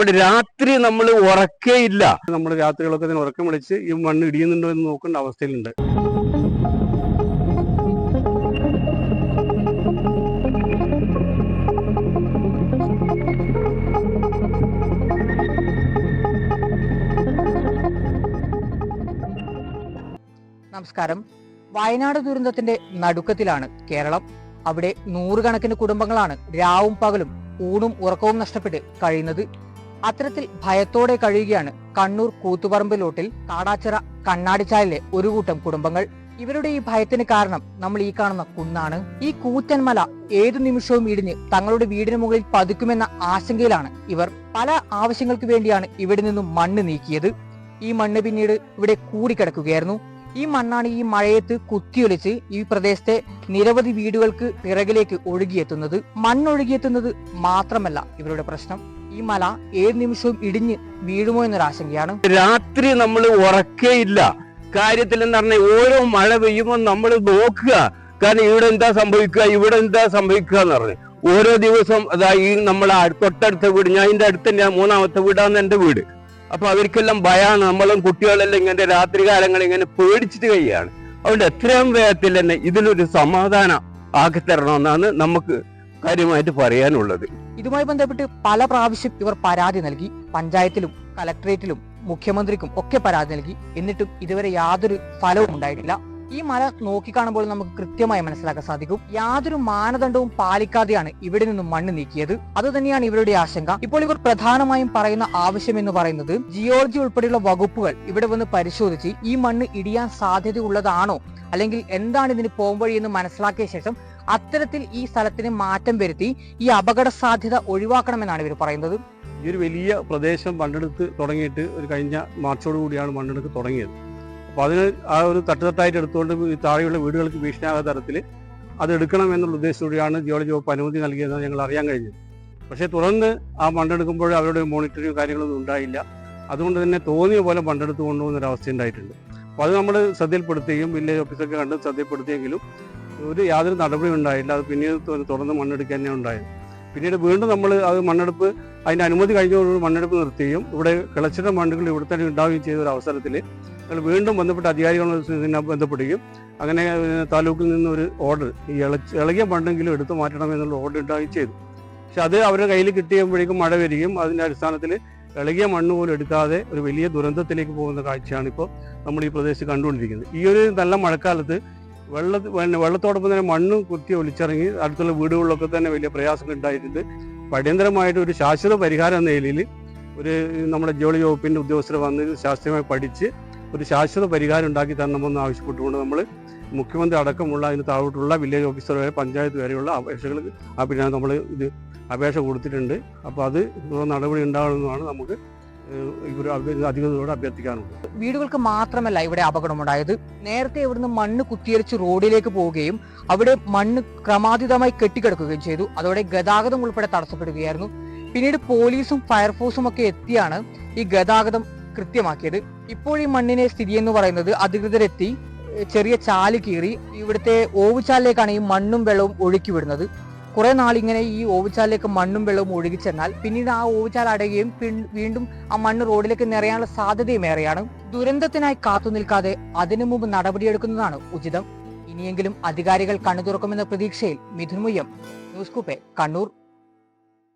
നമ്മൾ രാത്രി നമ്മൾ ഉറക്കേയില്ല. നമ്മൾ രാത്രികളൊക്കെ തന്നെ ഉറക്കം വിളിച്ച് ഈ മണ്ണ് ഇടിയുന്നുണ്ടോ എന്ന് നോക്കേണ്ട അവസ്ഥയിലുണ്ട്. നമസ്കാരം. വയനാട് ദുരന്തത്തിന്റെ നടുക്കത്തിലാണ് കേരളം. അവിടെ നൂറുകണക്കിന് കുടുംബങ്ങളാണ് രാവും പകലും ഊണും ഉറക്കവും നഷ്ടപ്പെട്ട് കഴിയുന്നത്. അത്തരത്തിൽ ഭയത്തോടെ കഴിയുകയാണ് കണ്ണൂർ കൂത്തുപറമ്പിലോട്ടിൽ കാടാച്ചിറ കണ്ണാടിച്ചാലിലെ ഒരു കൂട്ടം കുടുംബങ്ങൾ. ഇവരുടെ ഈ ഭയത്തിന് കാരണം നമ്മൾ ഈ കാണുന്ന കുന്നാണ്. ഈ കൂത്തൻമല മല ഏതു നിമിഷവും ഇടിഞ്ഞ് തങ്ങളുടെ വീടിന് മുകളിൽ പതുക്കുമെന്ന ആശങ്കയിലാണ് ഇവർ. പല ആവശ്യങ്ങൾക്ക് വേണ്ടിയാണ് ഇവിടെ നിന്നും മണ്ണ് നീക്കിയത്. ഈ മണ്ണ് പിന്നീട് ഇവിടെ കൂടിക്കിടക്കുകയായിരുന്നു. ഈ മണ്ണാണ് ഈ മഴയത്ത് കുത്തിയൊലിച്ച് ഈ പ്രദേശത്തെ നിരവധി വീടുകൾക്ക് പിറകിലേക്ക് ഒഴുകിയെത്തുന്നത്. മണ്ണൊഴുകിയെത്തുന്നത് മാത്രമല്ല ഇവരുടെ പ്രശ്നം. ഈ മല ഏത് നിമിഷവും ഇടിഞ്ഞ് വീഴുമോ എന്നൊരു ആശങ്കയാണ് രാത്രി നമ്മൾ ഉറക്കേയില്ല. കാര്യത്തിൽ എന്ന് പറഞ്ഞാൽ ഓരോ മഴ പെയ്യുമ്പോൾ നമ്മൾ നോക്കുക. കാരണം ഇവിടെ എന്താ സംഭവിക്കുക ഇവിടെ എന്താ സംഭവിക്കുക എന്ന് പറഞ്ഞു. ഓരോ ദിവസം അതാ ഈ നമ്മളെ തൊട്ടടുത്ത വീട് ഞാൻ ഇതിന്റെ അടുത്ത് തന്നെ മൂന്നാമത്തെ വീടാണ് എന്റെ വീട്. അപ്പൊ അവർക്കെല്ലാം ഭയമാണ് നമ്മളും കുട്ടികളെല്ലാം ഇങ്ങനെ രാത്രി കാലങ്ങൾ ഇങ്ങനെ പേടിച്ചിട്ട് കഴിയാണ്. അതുകൊണ്ട് എത്രയും വേഗത്തിൽ തന്നെ ഇതിനൊരു സമാധാനം ആക്കി തരണമെന്നാണ് നമുക്ക് കാര്യമായിട്ട് പറയാനുള്ളത്. ഇതുമായി ബന്ധപ്പെട്ട് പല പ്രാവശ്യം ഇവർ പരാതി നൽകി. പഞ്ചായത്തിലും കലക്ടറേറ്റിലും മുഖ്യമന്ത്രിക്കും ഒക്കെ പരാതി നൽകി. എന്നിട്ടും ഇതുവരെ യാതൊരു ഫലവും ഉണ്ടായിട്ടില്ല. ഈ മല നോക്കിക്കാണുമ്പോൾ നമുക്ക് കൃത്യമായി മനസ്സിലാക്കാൻ സാധിക്കും. യാതൊരു മാനദണ്ഡവും പാലിക്കാതെയാണ് ഇവിടെ നിന്നും മണ്ണ് നീക്കിയത്. അത് തന്നെയാണ് ഇവരുടെ ആശങ്ക. ഇപ്പോൾ ഇവർ പ്രധാനമായും പറയുന്ന ആവശ്യം എന്ന് പറയുന്നത് ജിയോളജി ഉൾപ്പെടെയുള്ള വകുപ്പുകൾ ഇവിടെ വന്ന് പരിശോധിച്ച് ഈ മണ്ണ് ഇടിയാൻ സാധ്യതയുള്ളതാണോ? അല്ലെങ്കിൽ എന്താണ് ഇതിന് പോംവഴി എന്ന് മനസ്സിലാക്കിയ ശേഷം അത്തരത്തിൽ ഈ സ്ഥലത്തിന് മാറ്റം വരുത്തി ഈ അപകട സാധ്യത ഒഴിവാക്കണമെന്നാണ് ഇവർ പറയുന്നത്. ഈ ഒരു വലിയ പ്രദേശം മണ്ണെടുത്ത് തുടങ്ങിയിട്ട് ഒരു കഴിഞ്ഞ മാർച്ചോട് കൂടിയാണ് മണ്ണെടുത്ത് തുടങ്ങിയത്. അപ്പോൾ അതിന് ആ ഒരു തട്ടുതട്ടായിട്ട് എടുത്തുകൊണ്ട് ഈ താഴെയുള്ള വീടുകൾക്ക് ഭീഷണിയാകാത്ത തരത്തിൽ അത് എടുക്കണം എന്നുള്ള ഉദ്ദേശത്തോടെയാണ് ജിയോളജി വകുപ്പ് അനുമതി നൽകിയതെന്ന് ഞങ്ങൾ അറിയാൻ കഴിഞ്ഞത്. പക്ഷേ തുറന്ന് ആ മണ്ണെടുക്കുമ്പോൾ അവരുടെ മോണിറ്ററിങ്ങും കാര്യങ്ങളൊന്നും ഉണ്ടായില്ല. അതുകൊണ്ട് തന്നെ തോന്നിയ പോലെ മണ്ണെടുത്ത് കൊണ്ടുപോകുന്ന ഒരു അവസ്ഥ ഉണ്ടായിട്ടുണ്ട്. അപ്പോൾ അത് നമ്മൾ ശ്രദ്ധയിൽപ്പെടുത്തുകയും വില്ലേജ് ഓഫീസൊക്കെ കണ്ട് ശ്രദ്ധയിൽപ്പെടുത്തിയെങ്കിലും ഒരു യാതൊരു നടപടിയും ഉണ്ടായില്ല. അത് പിന്നീട് തുടർന്ന് മണ്ണെടുക്കുക തന്നെ ഉണ്ടായത് പിന്നീട് വീണ്ടും നമ്മൾ അത് മണ്ണെടുപ്പ് അതിന്റെ അനുമതി കഴിഞ്ഞതോടുകൂടി മണ്ണെടുപ്പ് നിർത്തുകയും ഇവിടെ കിളച്ചിട്ട മണ്ണുകൾ ഇവിടെ തന്നെ ഉണ്ടാവുകയും ചെയ്ത ഒരു അവസരത്തിൽ ഞങ്ങൾ വീണ്ടും ബന്ധപ്പെട്ട അധികാരികളുമായി ബന്ധപ്പെടുകയും അങ്ങനെ താലൂക്കിൽ നിന്ന് ഒരു ഓർഡർ ഈ ഇളകിയ മണ്ണെങ്കിലും എടുത്തു മാറ്റണം എന്നുള്ള ഓർഡർ ഉണ്ടാവുകയും ചെയ്തു. പക്ഷെ അത് അവരുടെ കയ്യിൽ കിട്ടിയപ്പോഴേക്കും മഴ വരികയും അതിന്റെ അടിസ്ഥാനത്തിൽ ഇളകിയ മണ്ണ് പോലും എടുക്കാതെ ഒരു വലിയ ദുരന്തത്തിലേക്ക് പോകുന്ന കാഴ്ചയാണ് ഇപ്പോൾ നമ്മൾ ഈ പ്രദേശത്ത് കണ്ടുകൊണ്ടിരിക്കുന്നത്. ഈ ഒരു നല്ല മഴക്കാലത്ത് വെള്ള പിന്നെ വെള്ളത്തോടൊപ്പം തന്നെ മണ്ണ് കുത്തി ഒലിച്ചിറങ്ങി അടുത്തുള്ള വീടുകളിലൊക്കെ തന്നെ വലിയ പ്രയാസങ്ങൾ ഉണ്ടായിട്ടുണ്ട്. അടിയന്തരമായിട്ട് ഒരു ശാശ്വത പരിഹാരം എന്ന നിലയിൽ ഒരു നമ്മുടെ ജോളി വകുപ്പിന്റെ ഉദ്യോഗസ്ഥർ വന്ന് ശാസ്ത്രീയമായി പഠിച്ച് ഒരു ശാശ്വത പരിഹാരം ഉണ്ടാക്കി തരണമെന്ന് ആവശ്യപ്പെട്ടുകൊണ്ട് നമ്മൾ മുഖ്യമന്ത്രി അടക്കമുള്ള അതിന് താഴോട്ടുള്ള വില്ലേജ് ഓഫീസർ വരെ പഞ്ചായത്ത് വരെയുള്ള അപേക്ഷകൾ ആ പിന്നെ നമ്മൾ ഇത് അപേക്ഷ കൊടുത്തിട്ടുണ്ട്. അപ്പോൾ അത് നടപടി ഉണ്ടാകണമെന്നാണ് നമുക്ക് അധികൃതരോട് അഭ്യർത്ഥിക്കാനുള്ളത് വീടുകൾക്ക് മാത്രമല്ല ഇവിടെ അപകടമുണ്ടായത്. നേരത്തെ ഇവിടുന്ന് മണ്ണ് കുത്തിയരിച്ച് റോഡിലേക്ക് പോവുകയും അവിടെ മണ്ണ് ക്രമാതീതമായി കെട്ടിക്കിടക്കുകയും ചെയ്തു. അതോടെ ഗതാഗതം ഉൾപ്പെടെ തടസ്സപ്പെടുകയായിരുന്നു. പിന്നീട് പോലീസും ഫയർഫോഴ്സും ഒക്കെ എത്തിയാണ് ഈ ഗതാഗതം കൃത്യമാക്കിയത്. ഇപ്പോൾ ഈ മണ്ണിനെ സ്ഥിതി എന്ന് പറയുന്നത് അധികൃതരെത്തി ചെറിയ ചാൽ കീറി ഇവിടുത്തെ ഓവുചാലിലേക്കാണ് ഈ മണ്ണും വെള്ളവും ഒഴുക്കി വിടുന്നത്. കുറെ നാളിങ്ങനെ ഈ ഓവുചാലിലേക്ക് മണ്ണും വെള്ളവും ഒഴുകി ചെന്നാൽ പിന്നീട് ആ ഓവുചാൽ അടയുകയും വീണ്ടും ആ മണ്ണ് റോഡിലേക്ക് നിറയാനുള്ള സാധ്യതയും ഏറെയാണ്. ദുരന്തത്തിനായി കാത്തു നിൽക്കാതെ അതിനു മുമ്പ് നടപടിയെടുക്കുന്നതാണ് ഉചിതം. ഇനിയെങ്കിലും അധികാരികൾ കണ്ണു തുറക്കുമെന്ന പ്രതീക്ഷയിൽ മിഥുൻ മുയ്യം ന്യൂസ് കൂപ്പെ കണ്ണൂർ.